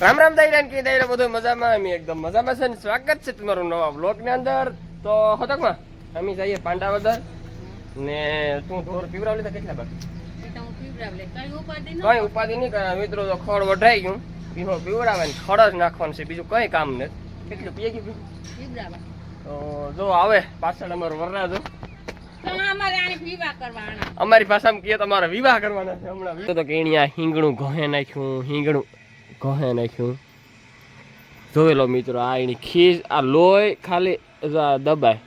રામ રામ દઈ રહ્યા કે દાયરા બધું મજામાં? અમે એકદમ મજામાં છે ને સ્વાગત છે તમારું નવા બ્લોગની અંદર. તો હતકમાં અમે જઈએ પાંડાવદર. ને તું ઢોર પીવરાવલી તો કેટલા બાકી. કઈ ઉપાધિ કઈ નહીં કરે. મિત્રો તો ખડ વઢાઈ ગયું. પીવો પીવડાવે ને ખડ જ નાખવાનું છે. બીજું કઈ કામ નથી. કેટલું પીએ ગયું તો જો આવે પાછળ અમારું વરરાજો. અમારે ભાષામાં કહીએ તમારે વિવાહ કરવાના છે હમણાં. તો કે અહીંયા હિંગણું ઘોહે નાખ્યું હિંગણું ઘોહે નાખ્યું. જોઈ લો મિત્રો આ એની ખીજ આ લોહી ખાલી દબાય.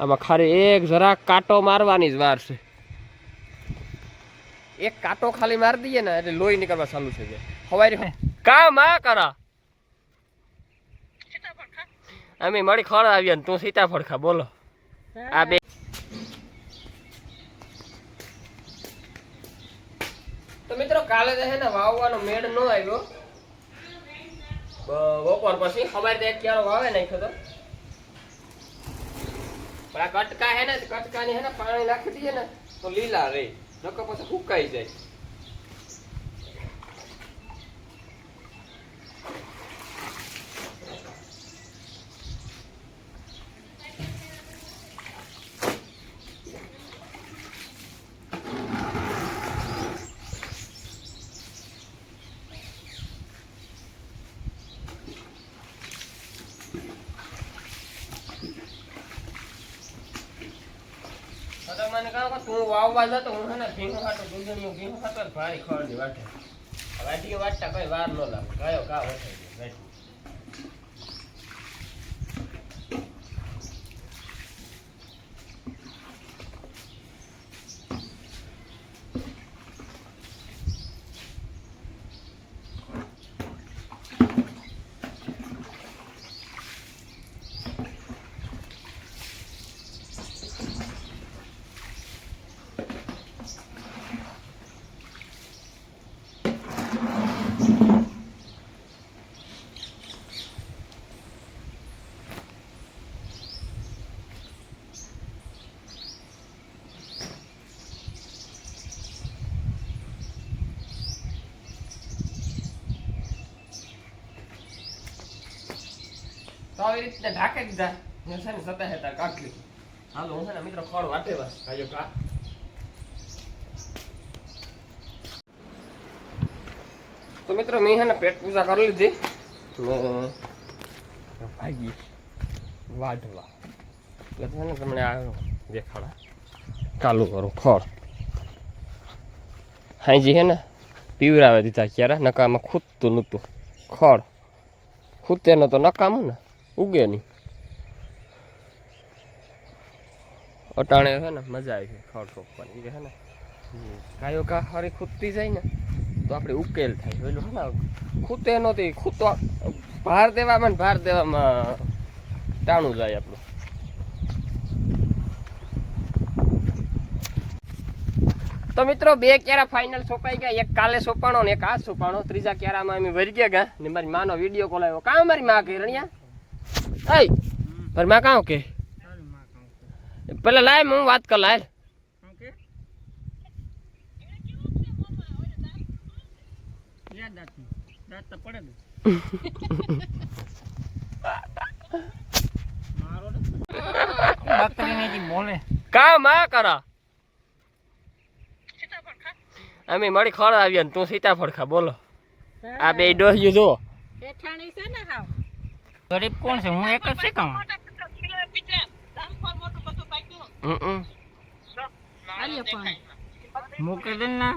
આમાં ખાલી એક જરા કાંટો મારવાની જ વાર છે. એક કાંટો ખાલી મારી દઈએ ને એટલે લોહી નીકળવા ચાલુ થઈ જાય. હવારી કામ આ કરા? અમે મળી ખડ આવ્યા ને તું સીતાફળ ખા બોલો. આ બે તો મિત્રો કાલે તો ને વાવવાનો મેળ ન આવ્યો. બપોર પછી ખબર એક ક્યારો વાવે નાખ્યો તો. પણ આ કટકા હે ને, કટકાની હે ને પાણી નાખી દઈએ ને, તો લીલા રે. નકર પછી સુકાઈ જાય તો મને કહો કે તું વાવવા જતો, હું હે ને ભીંગો ખાતો દૂધણીયું ભીંગો ખાતો ભારી ખડની વાટે. વાટીએ વાટતા કઈ વાર ન લાગે. કયો કા વસાઈ ગયો તો આવી રીતે ઢાકે દીધા. મેં છે ને સતા હેતા કાકલી. હાલો, હું છે ને મિત્રો ખોળ વાટે બસ કાયો કા. તો મિત્રો, મેં છે ને પેટ પૂજા કરી લીધી. ને ભાગી વાઢવા. એટલે છે ને તમને આ દેખાડા. ચાલુ કરું ખોળ હાઈજી હે ને પીવરાવે દીધા ક્યારે, નકામાં ખૂટતું નહોતું. ખોળ. ખૂતે નહોતો, નકામું ને. ઉગે નહીં અટાણે છે ને, મજા આવી ખડ રોપવાની છે ને ગાયો કા હરી ખૂટતી જાય ને, તો આપણે ઉકેલ થાય. પેલું છે ને ખૂતે નહોતી ખૂતો ભાર દેવામાં ને ભાર દેવામાં ટાણું જાય આપણું. તો મિત્રો, બે ક્યારા ફાઇનલ સોંપાઈ ગયા. એક કાલે સોંપાણો ને એક આ સોંપાણો. ત્રીજા ક્યારામાં અમે વરી ગયા ગયા ને મારી માનો વીડિયો કોલ આવ્યો. કાં મારી માં કે રણિયા પર મારી માં કાં કે? પેલા લાય હું વાત કર લાય. કા માં કરા? અમે મળી ખડ આવ્યા ને તું સીતાફળ ખા બોલો. આ બે ડોસ જો જેઠાણી છે ને હાવ. ગરીબ કોણ છે? હું એક જ છે. કામ હમ મૂકી દે ના.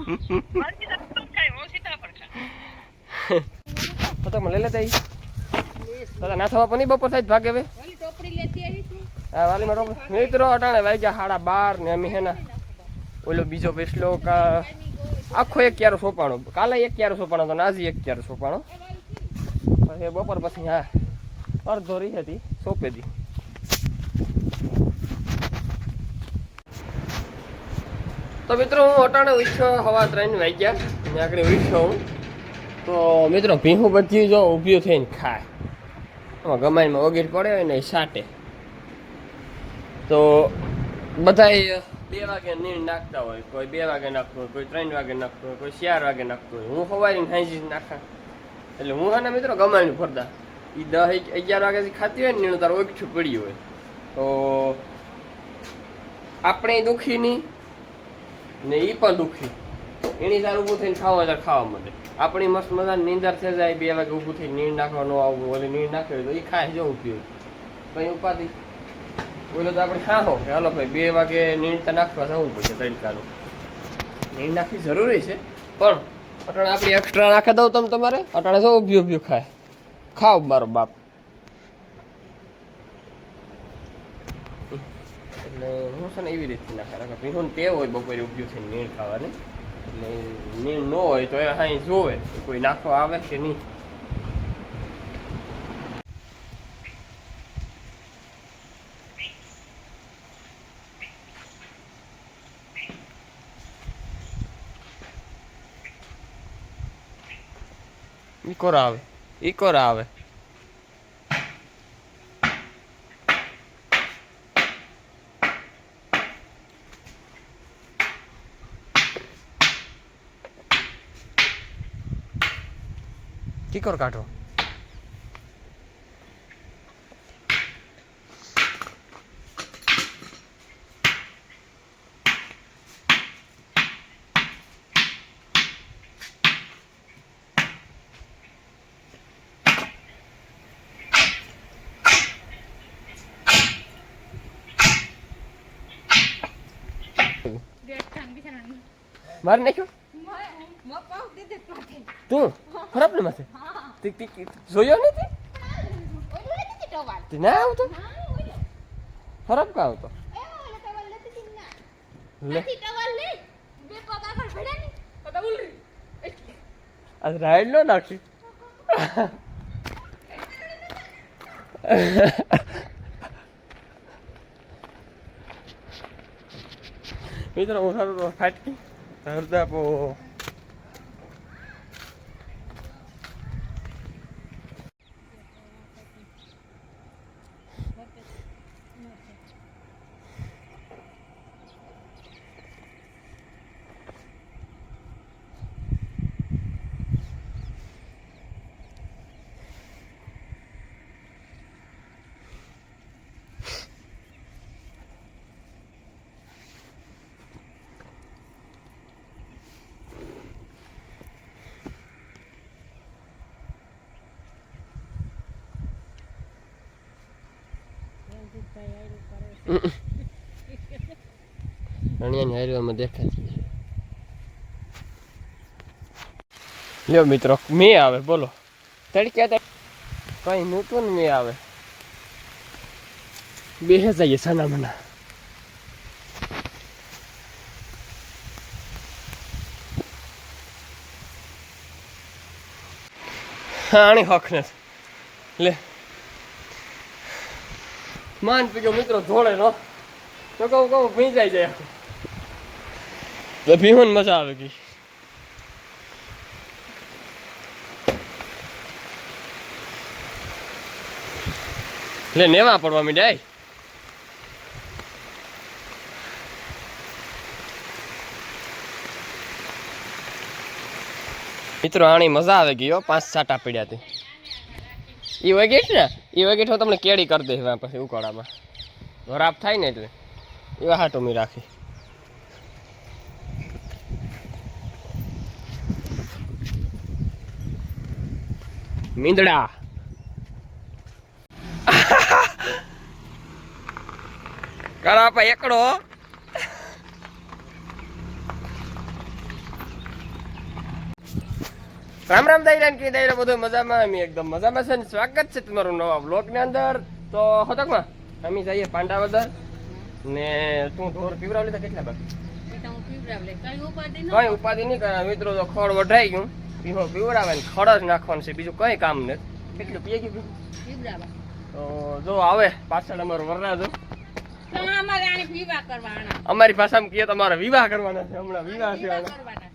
તો તમે લઈ લેતા. દાદા ના થવા પણ નહીં બપોર થાય જ ભાગે હવે. હા ટોપડી લેતી આવી છું. આ વાલીમાં રોક મિત્રો અટાણે વાગ્યા સાડા બાર ને અમે હેના. ઓલો બીજો પેસલો કા આખો એક ક્યારો સોપાણો. કાલે એક ક્યારો સોપાણો તો નાજી એક ક્યારો સોપાણો. પછી બપોર પછી હા. અડધો રહી હતી સોંપે દી તો મિત્રો, હું અટાણે ઉઠ્યો, હવા ત્રણ વાગ્યા. ને આગળ ઉઠ્યો હું. તો મિત્રો, ભીહું બધી જો ઊભી થઈને ખાય. આમાં ગમાઈમાં વગેર પડે હોય ને સાટે. તો બધા બે વાગે નીણ નાખતા હોય. કોઈ બે વાગે નાખતું હોય, કોઈ ત્રણ વાગે નાખતું હોય, કોઈ ચાર વાગે નાખતું હોય. હું સવારે હાંજી નાખા. એટલે હું હા મિત્રો ગમાણી ફરતા. એ દસ અગિયાર વાગ્યાથી ખાતી હોય ને એનું તારું ઓછું પડ્યું હોય. તો આપણે દુખી નહીં ને એ પણ દુખી. એની સારું ઊભું થઈને ખાવા જાય, ખાવા માટે આપણી મસ્ત મજાની નીંદર થઈ જાય, બે વાગે ઊભું થઈને નીંદ નાખવાનો આવું ઓલી નીંદ નાખવી હોય તો એ ખાય જવું પીવું કઈ ઉપાધિ. બોલો તો આપણે હા હો કે હાલો ભાઈ, બે વાગે નીંદ તો નાખવા જવું પડશે તડકાનું નીંદ નાખવી જરૂરી છે, પણ અટાણે આપણી એક્સ્ટ્રા નાખી દઉં તમે તમારે, અટાણે શું ઉભ્યું ઉભ્યું ખાય. ખાવ મારો બાપ. એટલે હું છે ને એવી રીતે ના કારણ કે ટેવ હોય બપોરે ઉભ્યું છે નીણ ખાવાની. એટલે નીણ ન હોય તો એ હાઈ જોવે કોઈ નાખવા આવે કે નહીં. ઈકોર આવે ઈકોર આવે ટીકોર કાઢો દેખાણ મારી નાખ્યો. તું? ખરાબ ને માથે? જોયો નથી ના આવતો? ખરાબ કા આવતો? રાઈડ નો નાખી. મિત્રો, હું સારું ફાટકી હરદા પો રણિયાની હારીવામાં દેખાતી લ્યો મિત્રો, મેં આવે, બોલો. તડક્યા કઈ નૂતન મેં આવે. બે જઈએ સાના મના આણી હોખ ને લે. માન પીજો મિત્રો ધોળે નો. તો કહું કહું, ભીંજાઈ જાય. તો ભીમન મજા આવે ગઈ એટલે નેવા પડવા મીડાય મિત્રો, આની મજા આવે ગયો પાંચ સાટા પડ્યા હતી એ વગેટ ને એ વગેટ હું તમને કેળી કરી દઈશ પછી ઉકાળામાં. વરાપ થાય ને એટલે. એવા હાટો મેં રાખી. મીંદડા. કરાપા એકડો. રામ રામ દાયરા કે દાયરા બધું મજામાં અમે એકદમ મજામાં છે ને સ્વાગત છે તમારું નવા બ્લોગની અંદર. તો હોતકમાં અમે જઈએ પાંડાવદર. ને તું ઢોર પીવરાવ લીધા કેટલા બાકી. કઈ ઉપાધિ નહીં કરે મિત્રો તો ખડ વઢાઈ ગયું. પીવો પીવડાવે ને ખડ જ નાખવાનું છે. બીજું કઈ કામ નથી. કેટલું પીએ ગયું? તો જો આવે પાછળ અમારો વરરાજો. અમારે ભાષામાં કહીએ તમારે વિવાહ કરવાના છે. હમણાં વિવાહ છે વિવાહ આના. કરવાના.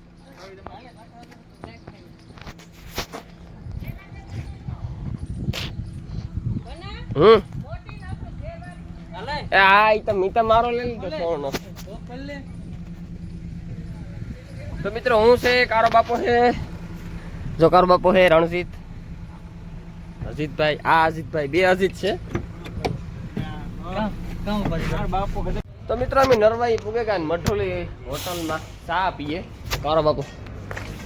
બના, હમ. એ આ તો મીતા મારો લઈ લીધો સોનો. તો મિત્રો હું છે? કારો બાપો છે? જો કારો બાપો છે રણજીત. અજીતભાઈ આ અજીતભાઈ બે અજીત છે. તો મિત્રો અમે નરવાઈ પૂગે ગયા ને મઠોલી હોટલમાં ચા પીએ. કારો બાપુ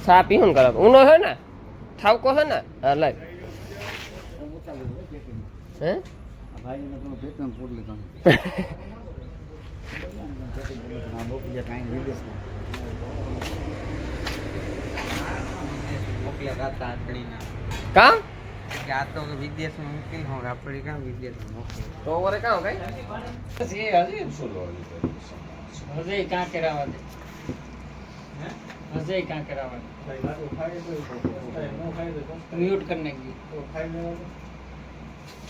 ચા પીવું ને કરો ઊનો છે ને? ઠાવકો છે ને? હા લાય હે કામ વિદેશમાં મૂકેલ હું આપણે કામ વિદેશમાં મોકલી તો વરે કામ કઈ હજે કાં કરાવવા દે? હજે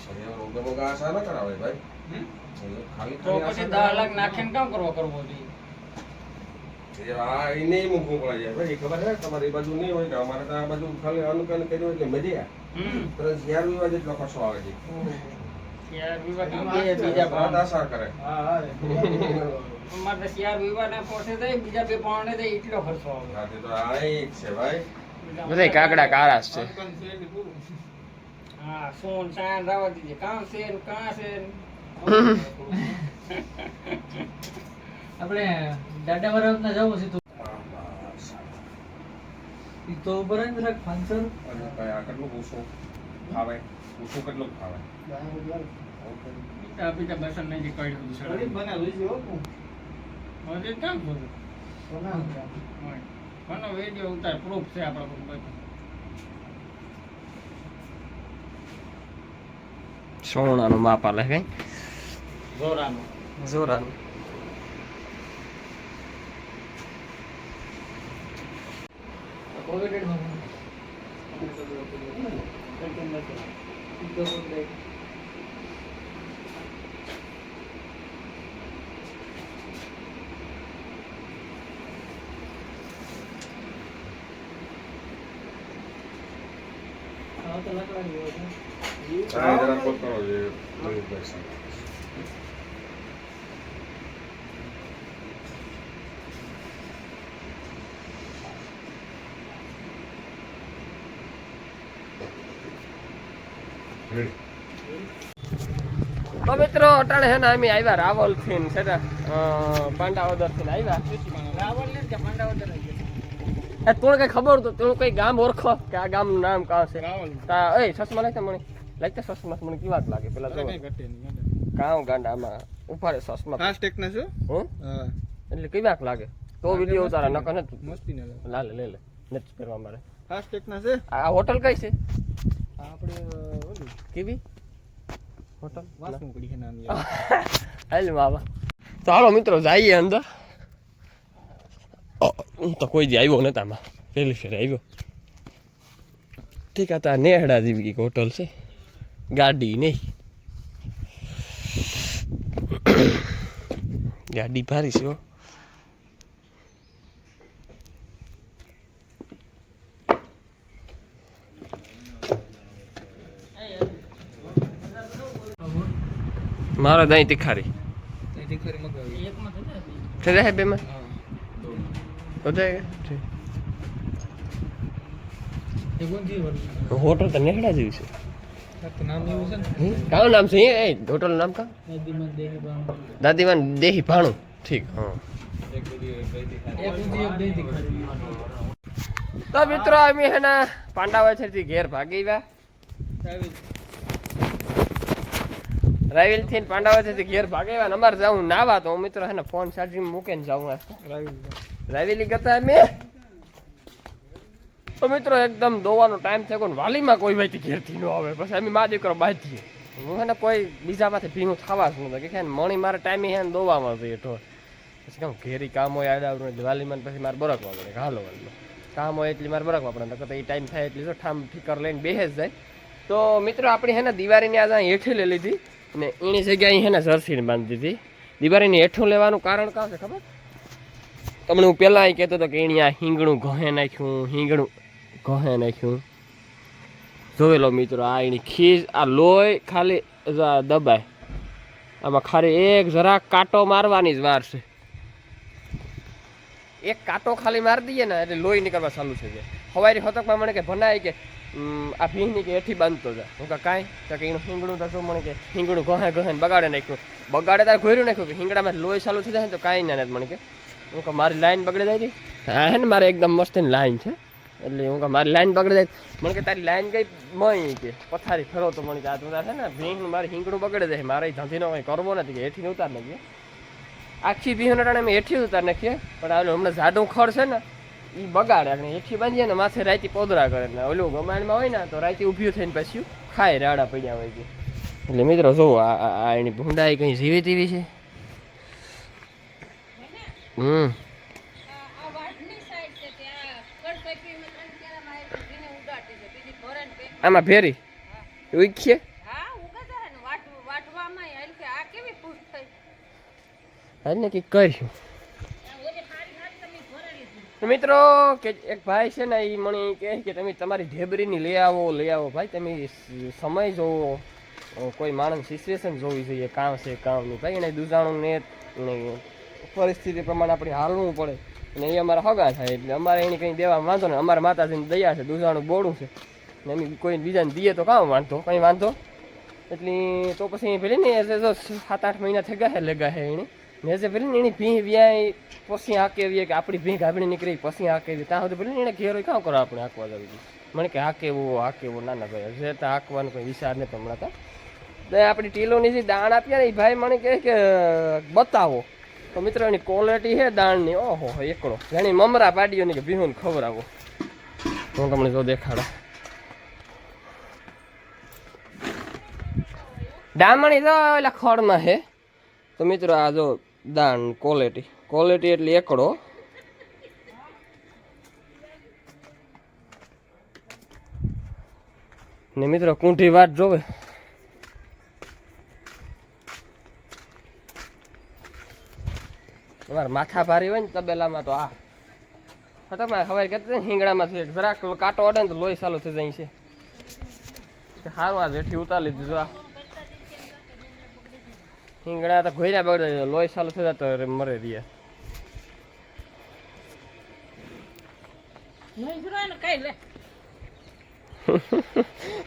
કાં કરાવવા દે મ્યુટ કરી નાખી તો પછી દસ લાખ નાખીને કામ કરવો કરવો જોઈએ તમારી બાજુ નહીં હોય ને અમારે તો આ બાજુ ખાલી અનુકરણ કર્યું એટલે મજા તરત જ્યાં વિવાદ એટલો કશો આવે છે. વિવાહ બીજા આશા કરે. વિવાહ ના પહોંચે જાય બીજા બે પાવને જાય એટલો ખર્ચો આવે. હા, તે તો આ એક છે ભાઈ. બધા કાકડા કારાસ છે. હા સોન સાન રાવા દીજે કાં છે ને કાં છે આપણે દાદા વરસના જવું છે તો. ઈ તો ઉપર જ રાખ પાંચસો અને આ કેટલું ઓછો ફાવે? ઓછો કેટલું ફાવે? બીજા બીજા બસન નહીં કાઢ્યું કઈ દીધું છે હવે કામ કરું મને વેડિયો ઉતાર પ્રૂફ છે આપણા બધું સોનાનું માપ આલે કઈ જોરાનું જોરાનું કોવિડમાં હા તો લાકડા જેવો છે છે મયુરભાઈ સાહેબ. Ready? તો મિત્રો અટાણે હે ને અમે આવ્યા રાવલથી છે ને પાંડાવદરથી આવ્યા રાવલ ને પાંડાવદર એ તું કઈ ખબર તો તું કઈ ગામ ઓળખો કે આ ગામ નામ કાં છે રાવલ તા એ સસમા લાગતા મને લાગતા સસમાસ મને કેવા લાગે પેલા તો કામ ગાંડા આમાં ઉપાડે સસમા. ફાસ્ટ ટેક ના છો? હું? એટલે કેવા લાગે? તો વિડિયો ઉતારા નકર ને મસ્તી ને લા. લે લે નથી કરવા મારે. ફાસ્ટ ટેક ના છે? આ હોટલ કઈ છે? આપણે ઓલી. કેવી? હોટલ? વાસણ કડી છે નામ યાર હાલ બાબા ચાલો મિત્રો જઈએ અંદર. હું તો કોઈ દી આવ્યો નતા આમાં પહેલી ફેર આવ્યો. ઠીક આ તો નેહડા જેવી હોટલ છે. ગાડી નહીં ગાડી ભારી છે હો. મારો દહીં તીખારી. થઈ જાય બેમાં? બધા એ ગુંજી જેવી કાનું નામ છે એ? હોટલ નામ કા? દાદીમાન દેહી ભાણું. ઠીક હા. તો મિત્રો અમે હેના પાંડાવછરથી ઘેર ભાગી ગયા. રાવિલથી પાંડાવાછરથી ઘેર ભાગી ગયા અમારે જાઉં નાવા તો હું મિત્રો હેને ફોન ચાર્જિંગ મૂકીને જાઉં રાવિલી ગતા અમે? તો મિત્રો એકદમ દોવાનો ટાઈમ થયો ને વાલીમાં કોઈ ભાઈ ઘેરથી ન આવે. પછી અમે મા દીકરો બાંધીએ. હું હેને કોઈ બીજા પાસે ભીનું થવા જ નહોતો કે ને મણી મારે ટાઈમે હે ને દોવામાં જઈએ તો પછી કામ ઘેરી કામ હોય આડાવડું એટલે વાલીમાં પછી મારે બરકવા પડે. હાલો વાલીમાં કામ હોય એટલી મારે બરકવા પડે, નકર એ ટાઈમ થાય એટલી જો ઠામ ઠીકર લઈને બેસે જ જાય. તો મિત્રો આપણી હે ને દિવાળીની આજે હેઠી લઈ લીધી અને એની જગ્યાએ હે ને જર્સીને બાંધી દીધી. દિવાળીને હેઠું લેવાનું કારણ કાં છે ખબર? તમને હું પહેલાં કહેતો હતો કે એની આ હિંગણું ઘહે નાખ્યું, હિંગણું ઘહે નાખ્યું. જોઈ લો મિત્રો, આ એની ખીજ, આ લોહી ખાલી દબાય. આમાં ખાલી એક જરાક કાંટો મારવાની જ વાર છે. એક કાંટો ખાલી મારી દઈએ ને, એટલે લોહી નીકળવા ચાલુ થઈ જાય. હવારી હતકમાં મને કે ભનાય કે આ ભીંની કે હેઠી બાંધતો જાય હું કાંઈ? તો કે, એનું હિંગડું તો શું મને કે, હિંગડું ઘોહે ઘોહે બગાડે નાખ્યું. બગાડે તારે ઘોર્યું નાખ્યું કે હિંગડામાં લોહી ચાલુ થઈ જાય ને તો કાંઈ ના મને કે. હું કે, મારી લાઈન બગડે જાય હા, હે ને, મારે એકદમ મસ્ત લાઈન છે. એટલે હું કે મારી લાઈન બગડે જાય. મને કે તારી લાઈન કઈ મય કે. પથારી ફેરો તો મને કે આ તું છે ને ભીંગ મારી હિંગડું બગડે જાય મારે ધંધીનો કંઈ કરવો નથી કે હેઠી ઉતાર નાખીએ આખી બિહોના ટાણે અમે હેઠી ઉતાર નાખીએ. પણ આ હમણાં જાડું ખડ છે ને એ બગાડે. અને હેઠી બાંધીએ ને માથે રાયતી પોદરા કરે. ને ઓલું ગમાણમાં હોય ને, તો રાયતી ઊભી થઈને પછી ખાય, રાડા પડ્યા હોય કે. એટલે મિત્રો જો આ એની ભૂંડાઈ કંઈ જીવી તીવી છે? હમ આ વાટની સાઈડ છે ભરે? આમાં ફેરી ઉખીએ? હા ને વાટ વાટવામાં હાલ કે આ કેવી ફૂટ થઈ હાલ ને કંઈક કર્યું આ ઓલી હારી હારી તમે ભરેલી હતી તો મિત્રો, કે એક ભાઈ છે ને એ મને કહે કે તમે તમારી ઢેબરીની લઈ આવો લઈ આવો. ભાઈ, તમે સમય જોવો. કોઈ માણસ સિચ્યુએશન જોવી જોઈએ કામ છે કામ નહીં. ભાઈ, એને દુજાણું ને પરિસ્થિતિ પ્રમાણે આપણે હાલવું પડે. અને એ અમારા હગા થાય એટલે અમારે એને કંઈ દેવા વાંધો ને અમારા માતાજીની દયા છે, દુધાણું બોડું છે. ને એમ કોઈ બીજાને દઈએ તો કામ વાંધો, કંઈ વાંધો. એટલે તો પછી પેલી ને જો સાત આઠ મહિના થઈ ગયા છે લેગા છે એને. ને જે પેલી ને એની ભીં વ્યાય પછી હાકેવીએ કે આપણી ભીં ગાભણી નીકળી, પછી હાકેવી ત્યાં સુધી પેલી ને એને ઘેર કામ કરો આપણે હાંકવા જવી મને કે હાકેવું હાકેવું, ના ના, ભાઈ જે તો હાંકવાનો કોઈ વિચાર નહીં હમણાં તો. આપણી ટીલોની જે દાણ આપ્યા ને એ ભાઈ મને કહે કે, બતાવો. તો મિત્રો એની ક્વોલિટી છે દાણની ઓહો એકડો જાણી મમરા પાડીઓની કે બિહુન ખબર આવો. હું તમને જો દેખાડો. ડામણી તો એટલે ખડમાં છે. તો મિત્રો આ જો દાણ ક્વોલિટી ક્વોલિટી એટલે એકડો ને મિત્રો કુંઠી વાત જોવે. તમારે માથા ભારી હોય ને તબેલામાં તો આ. તમારે ખબર હવે હિંગડામાં છે. જરાક કાંટો અડે ને તો લોહી ચાલુ થઈ જાય છે. સારું આ જેઠી ઉતારી લીધું આ. હિંગડા તો ઘોર્યા બગડે લોહી ચાલુ થઈ જાય તો મરે રહ્યા.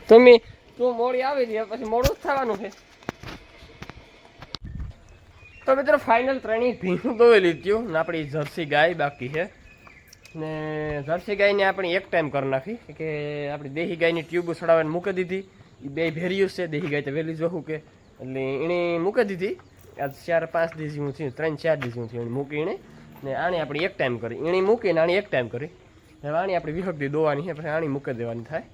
તમે તું મોડી આવી રહી પછી મોડું જ થવાનું છે. તો મિત્રો ફાઇનલ ત્રણેય ભીનું દોઈ લીધું ને આપણી જર્સી ગાય બાકી છે. ને જર્સી ગાયને આપણે એક ટાઈમ કરી નાખી, કે આપણી દેહી ગાયની ટ્યુબ સડાવીને મૂકી દીધી. એ બે ભેરિયું છે, દેહી ગાય તો વહેલી જોવું કે. એટલે એણે મૂકી દીધી. આજ ચાર પાંચ દિવસ હું થયું, ત્રણ ચાર દિવસ હું થયું એણે મૂકી એણે. ને આણે આપણે એક ટાઈમ કરી. એણે મૂકીને આણે એક ટાઈમ કરી. હવે આણી આપણી વિહકતી દોવાની છે, પછી આણી મૂકી દેવાની થાય.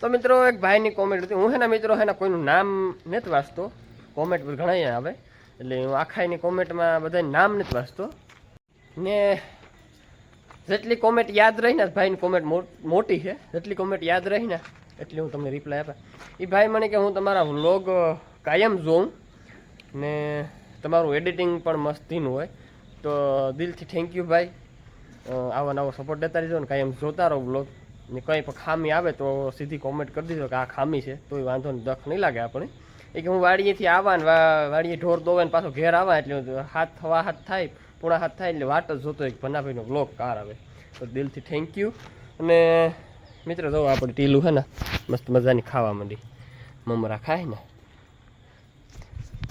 તો મિત્રો, એક ભાઈની કોમેન્ટ હતી. હું હેના મિત્રો હેના કોઈનું નામ નથી વાંચતો. કોમેન્ટ ઘણા આવે. એટલે હું આખા એની કોમેન્ટમાં બધાને નામ નથી વાંચતો. ને જેટલી કોમેન્ટ યાદ રહી ને ભાઈની કોમેન્ટ મોટી છે, જેટલી કોમેન્ટ યાદ રહી ને, એટલી હું તમને રિપ્લાય આપે. એ ભાઈ મને કે હું તમારા વ્લોગ કાયમ જોઉં ને તમારું એડિટિંગ પણ મસ્તીનું હોય. તો દિલથી થેન્ક યુ ભાઈ. આવો નવો સપોર્ટ દેતા રહેજો ને, કાયમ જોતા રહો બ્લોગ ને કંઈ પણ ખામી આવે તો સીધી કોમેન્ટ કરી દીધો કે આ ખામી છે, તોય વાંધો દખ નહીં લાગે આપણે એ કે હું વાડીએથી આવવા ને વાડીએ ઢોર દોવે ને પાછો ઘેર આવા એટલે હાથ થવા હાથ થાય, પૂણા હાથ થાય, એટલે વાટ જ જોતો એક ભનાભાઈનો બ્લોક કાર આવે. તો દિલથી થેન્ક યુ અને મિત્રો જો આપણે ટીલું છે ને, મસ્ત મજાની ખાવા માંડી. મમરા ખાય ને.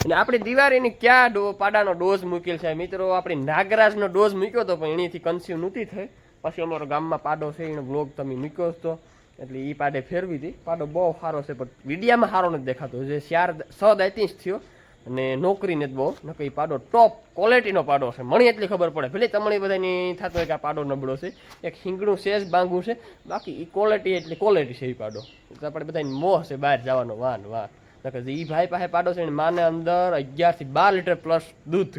અને આપણી દિવાળીની ક્યાં ડો, પાડાનો ડોઝ મૂકેલ છે. મિત્રો, આપણે નાગરાજનો ડોઝ મૂક્યો હતો પણ એનીથી કન્સ્યુ નહોતી થઈ. પછી અમારો ગામમાં પાડો છે, એનો બ્લોગ તમે મૂક્યો હતો એટલે એ પાડે ફેરવી હતી પાડો બહુ સારો છે, પણ વિડીયામાં સારો નથી દેખાતો. જે ચાર સદ દાયતી જ થયો, અને નોકરી નથી બહુ. નકર એ પાડો ટોપ ક્વોલિટીનો પાડો છે. મને એટલી ખબર પડે. ભલે તમને બધાની થતું હોય કે આ પાડો નબળો છે. એક હિંગણું સેજ બાંગું છે. બાકી એ ક્વોલિટી એટલી ક્વોલિટી છે એ પાડો. આપણે બધાની મોહ છે બહાર જવાનો. વાન વાન નકર એ ભાઈ પાસે પાડો છે ને, માને અંદર અગિયારથી બાર લીટર પ્લસ દૂધ.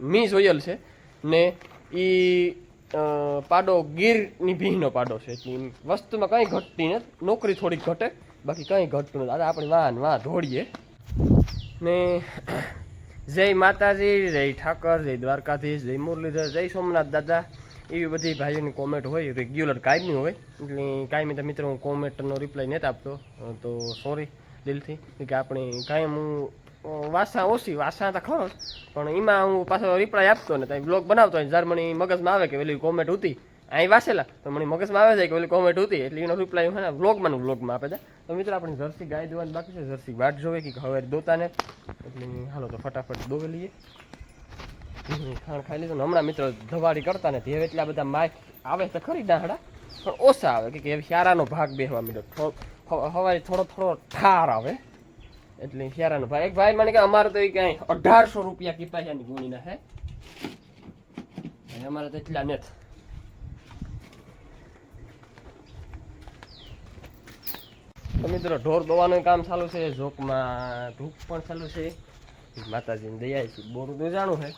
મી જોયેલ છે. ને એ પાડો ગીરની ભીનો પાડો છે. એટલે વસ્તુમાં કંઈ ઘટતી નથી. નોકરી થોડીક ઘટે, બાકી કંઈ ઘટતું નથી. આપણે વાન વાહ ધોડીએ ને જય માતાજી, જય ઠાકર, જય દ્વારકાધીશ, જય મુરલીધર, જય સોમનાથ દાદા. એવી બધી ભાઈઓની કોમેન્ટ હોય રેગ્યુલર કાયમી હોય. એટલે કાયમી તો મિત્રો હું કોમેન્ટનો રિપ્લાય નથી આપતો. તો સોરી દિલથી. કે આપણે કાયમ હું વાસા ઓછી, વાસા તો ખરો પણ એમાં હું પાછો રિપ્લાય આપતો ને ત્યાં બ્લોગ બનાવતો હોય જ્યારે મને મગજમાં આવે કે પેલી કોમેન્ટ હતી અહીં વાસેલા, તો મને મગજમાં આવે છે કે પેલી કોમેન્ટ હતી એટલે એનો રિપ્લાય હું બ્લોગમાં વ્લોગમાં આપે છે. તો મિત્રો, આપણે જર્સી ગાય દોવાની બાકી છે, જર્સી વાટ જોવે કે હવે દોતાને એટલે હાલો તો ફટાફટ દોવે લઈએ. ખાણ ખાઈ લીધું હમણાં મિત્રો ધવાડી કરતા નથી. હવે એટલા બધા માઇક આવે તો ખરી ડાંડા પણ ઓછા આવે. કે હવે શ્યારાનો ભાગ બેહવા માંડ્યો. થો- હવારે થોડો થોડો ઠાર આવે. એટલે હેરાન ભાઈ. એક ભાઈ મને કે અમારે તો કઈ અઢારસો રૂપિયા કિપાયાની ગુણીના, હે? અમારે તો એટલા નથી. મિત્રો, ઢોર દોવાનું કામ ચાલુ છે. જોકમાં ધૂપ પણ ચાલુ છે. માતાજીની દયા છે બોરું તો જાણું છે